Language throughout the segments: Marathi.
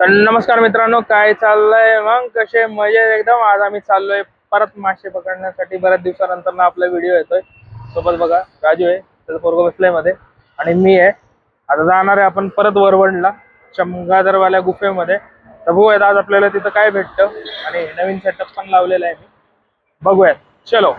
तर नमस्कार मित्रांनो काय चाललंय? मग कसे? मजे एकदम. आज आम्ही चाललोय परत मासे पकडण्यासाठी. बऱ्याच दिवसानंतर ना आपला व्हिडिओ येतोय. सोबत बघा राजू आहे त्याचा पोरग बसलायमध्ये. आणि मी आहे. आता जाणार आहे आपण परत वरवणला चमगादरवाल्या गुफेमध्ये. तर बघूयात आज आपल्याला तिथं काय भेटतं. आणि नवीन सेटअप पण लावलेला आहे मी. बघूयात. चलो.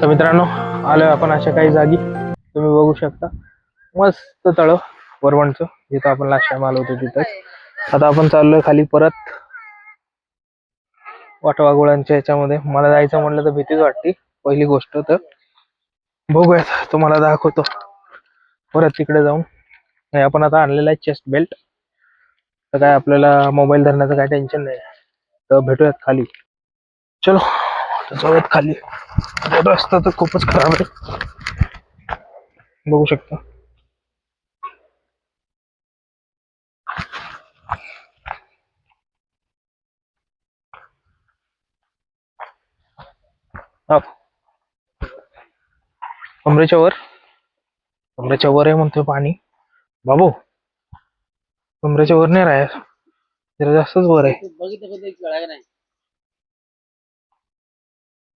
तर मित्रांनो आलोय आपण अशा काही जागी. तुम्ही बघू शकता. मस्त तळ वरवणचं. जिथं आपण लास्ट टाइम आलो होतो तिथं आता आपण चाललोय खाली परत वाटवागोळ्यांच्या ह्याच्यामध्ये. मला जायचं म्हणलं तर भीतीच वाटते पहिली गोष्ट तर. बघूयात तुम्हाला दाखवतो. परत तिकडे जाऊन. नाही आपण आता आणलेला आहे चेस्ट बेल्ट तर काय आपल्याला मोबाईल धरण्याचं काय टेन्शन नाही. तर भेटूयात खाली. चलो. त्याच्यावर खाली. रस्ता तर खूपच खराब आहे. बघू शकता. अप. कमरेच्या वर. कमरेच्या वर आहे म्हणतोय पाणी. बाबू. कमरेच्या वर नाही राहाय जरा जास्तच वर आहे.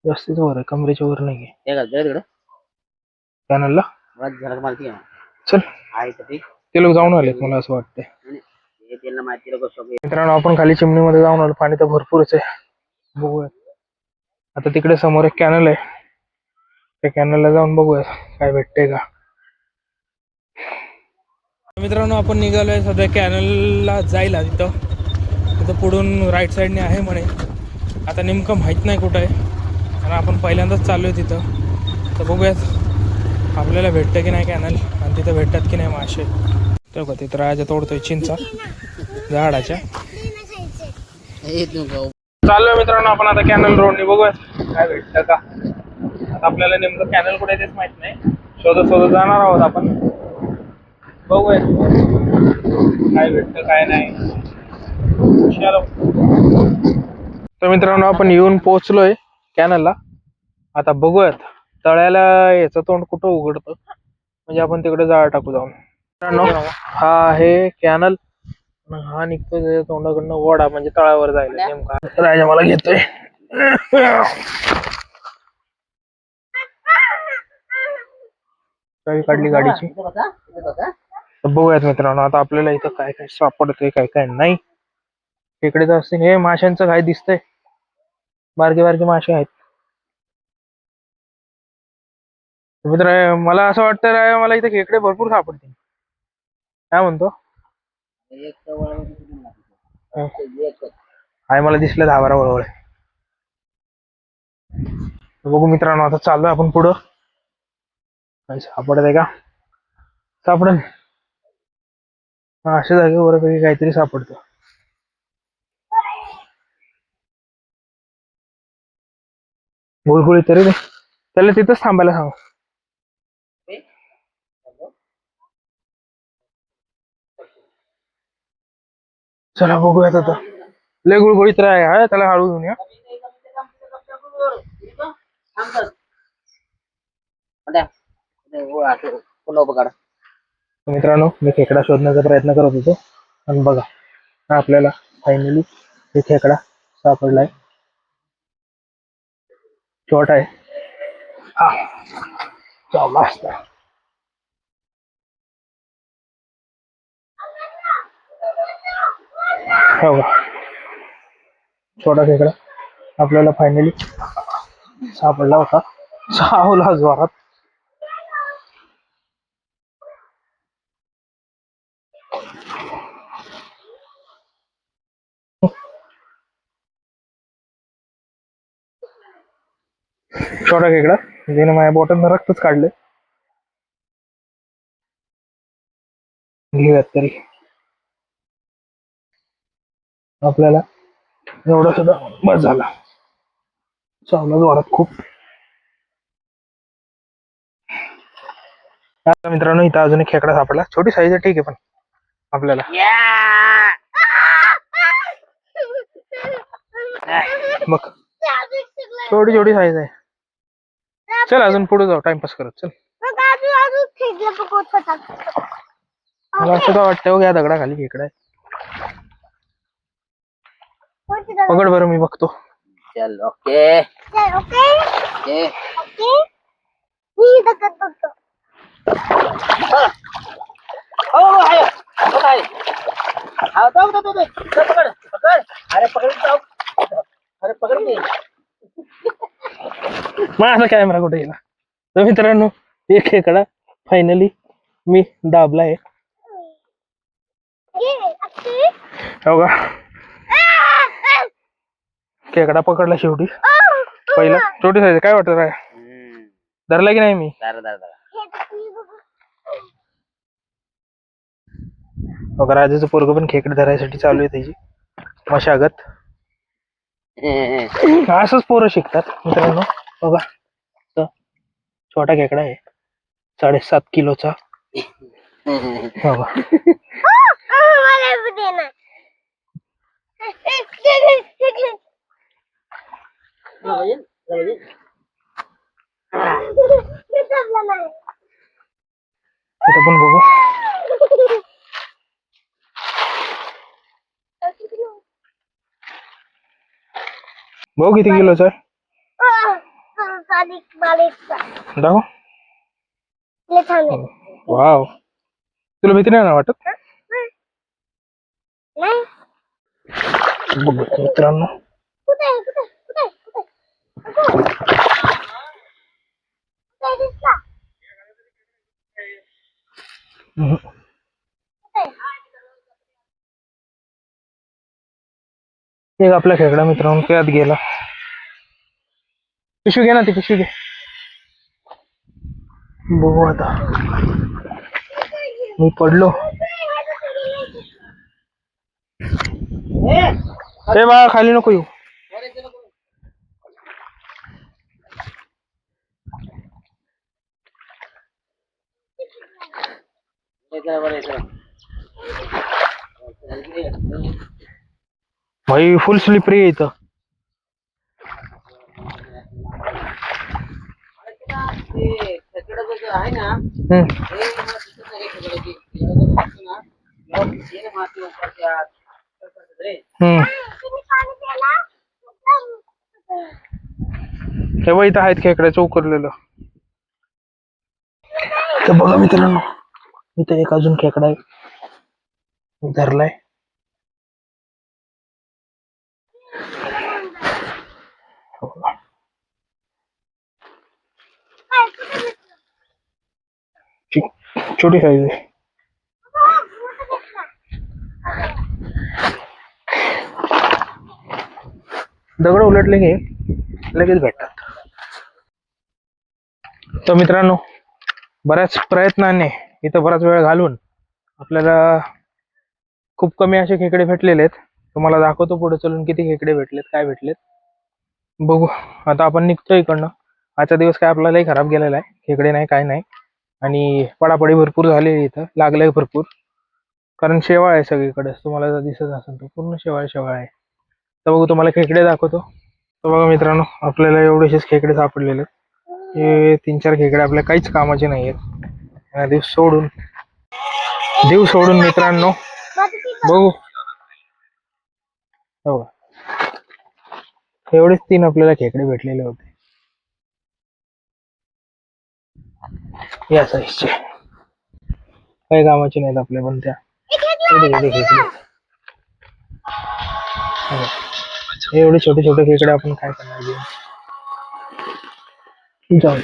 जास्तीच वर आहे कमरेच्या वर नाहीये. हे घालतोय तिकडं. चल. आहे ते? ते लोक जाऊन आलेत मला असं वाटतंय. आणि हे त्यांना माहिती लोक सगळे मित्रांनो आपण खाली चिमणीमध्ये जाऊन आलो. पाणी तर भरपूरच आहे. बघूया. आता तिकडे समोर एक कॅनल आहे. त्या कॅनलला जाऊन बघूया काय भेटते का. मित्रांनो आपण निघालोय सध्या कॅनलला जायला तिथं. तिथं पुढून राईट साईडने आहे म्हणे. आता नेमकं माहीत नाही कुठं आहे. आणि आपण पहिल्यांदाच चाललोय तिथं. तर बघूयात आपल्याला भेटतं की नाही कॅनल आणि तिथं भेटतात की नाही मासे? तर का तिथं राजा तोडतोय चिंचा. झाडाच्या. चाललोय मित्रांनो आपण आता कॅनल रोडने. बघूया काय भेटतं का आता आपल्याला नेमकं कॅनल कुठे तेच माहीत नाही. शोधत शोधत जाणार आहोत आपण. बघूया काय भेटतं काय नाही. तर मित्रांनो आपण येऊन पोहोचलोय. कॅनलला आता बघूयात. तळ्याला याचं तोंड कुठं उघडतं? म्हणजे आपण तिकडे जाळ टाकू जाऊन मित्रांनो हा आहे कॅनल हा निघतोय त्याच्या तोंडाकडनं वडा म्हणजे तळावर जायला. नेमका राजा मला घेतोय. काढली गाडीची. बघूयात मित्रांनो आता आपल्याला इथं काय काय सापडतंय काय काय नाही. इकडे तर असतील हे माशांचं काय दिसतंय? बारके बारके मासे आहेत. मित्र मला असं वाटतं राय मला इथे खेकडे भरपूर सापडतील. काय म्हणतो? एक आहे मला दिसलं दहा बारा वळवळे. बघू मित्रांनो आता चाललोय आपण पुढं. काही सापडत आहे का सापडेल अशा जागे बऱ्यापैकी काहीतरी सापडतं. गुळगुळी तरी नाही. त्याला तिथंच थांबायला सांग. चला बघूयात आता. लय गुळगुळीत राय हा त्याला हळू घेऊन या. पुन्हा मित्रांनो मी खेकडा शोधण्याचा प्रयत्न करत होतो. आणि बघा आपल्याला फायनली हे खेकडा सापडलाय. छोटा आहे. हा. हो. छोटा खेकडा आपल्याला फायनली सापडला होता. सावला जोरात. छोटा खेकडा ज्याने माझ्या बोटांना रक्तच काढले घेऊयात तरी. आपल्याला एवढा सुद्धा बस झाला. चावला जोरात खूप. मित्रांनो इथं अजून एक खेकडा सापडला. छोटी साईज आहे ठीक आहे पण आपल्याला. बघ. छोटी छोटी साईज आहे. चल अजून पुढे जाऊ. टाइमपास करत चल. मला असं काय वाटतं हो, या दगडा खाली खेकडा आहे. पकड बरं मी बघतो. चल ओके. ओके. हो आहे. हो आहे. हा जाऊ दे दे पकड. पकड. अरे पकड जाऊ अरे पकड की माझा कॅमेरा कुठे गेला? तर मित्रांनो एक खेकडा फायनली मी दाबला आहे हो का? खेकडा पकडला शेवटी. पहिला. छोटी साईज काय वाटत राय धरला की नाही मी? दार दार दार हो का राजाचं पोरग पण खेकडे धरायसाठी चालू आहे त्याची. मशागत. असंच पोरं शिकतात मित्रांनो. बघा. तो छोटा खेकडा आहे. साडेसात किलोचा. हो इथं पण बघू. बघू किती किलोचा आहे दाखव. वाव. तुला भीती नाही ना वाटत? बघू मित्रांनो. एक आपला खेकडा मित्रांनो त्यात गेला. पिशवी घे ना ती पिशवी घे. बघू आता. मी पडलो. ते बाळा खाली नको येऊ. भाई फुल स्लिपरी आहे इथं आहे ना हम्म. हम्म. हे बघ इथं आहेत खेकड्याचं उकरलेलं तर बघा मित्रांनो इथं एक अजून खेकडा आहे. धरलाय. छोटी साईज आहे. दगड उलटले की लगेच भेटतात. तर मित्रांनो बऱ्याच प्रयत्नाने इथं बराच वेळ घालून आपल्याला खूप कमी असे खेकडे भेटलेले आहेत. तुम्हाला दाखवतो पुढे चलून किती खेकडे भेटलेत काय भेटलेत. बघू आता आपण निघतो इकडनं. आजचा दिवस काय आपल्यालाही खराब गेलेला आहे. खेकडे नाही काय नाही. आणि पडापडी भरपूर झालेली इथं लागलंय भरपूर. कारण शेवाळ आहे सगळीकडे. तुम्हाला जर दिसत असेल तर पूर्ण शेवाळ शेवाळ आहे. तर बघू तुम्हाला खेकडे दाखवतो. तर बघा मित्रांनो आपल्याला एवढेसेच खेकडे सापडलेले आहेत. हे तीन चार खेकडे आपल्या काहीच कामाचे नाही आहेत देव दिवस सोडून. देव सोडून मित्रांनो. बघू. हो. एवढेच तीन आपल्याला खेकडे भेटलेले होते. या साईजचे काही कामाचे नाहीत आपल्या पण त्या. एवढे हो. एवढे छोटे छोटे खेकडे आपण काय करणार? जाऊ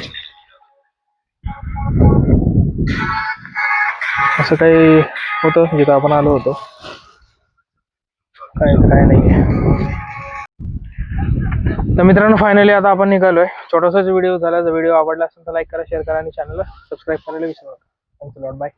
असं काही होतं जिथं आपण आलो होतो. काय काय नाही तर मित्रांनो फायनली आता आपण निघालोय. छोटासाच व्हिडिओ झाला. जर व्हिडिओ आवडला असेल तर लाईक करा शेअर करा आणि चॅनलला सबस्क्राईब करायला विसरू नका. Thank you lot bye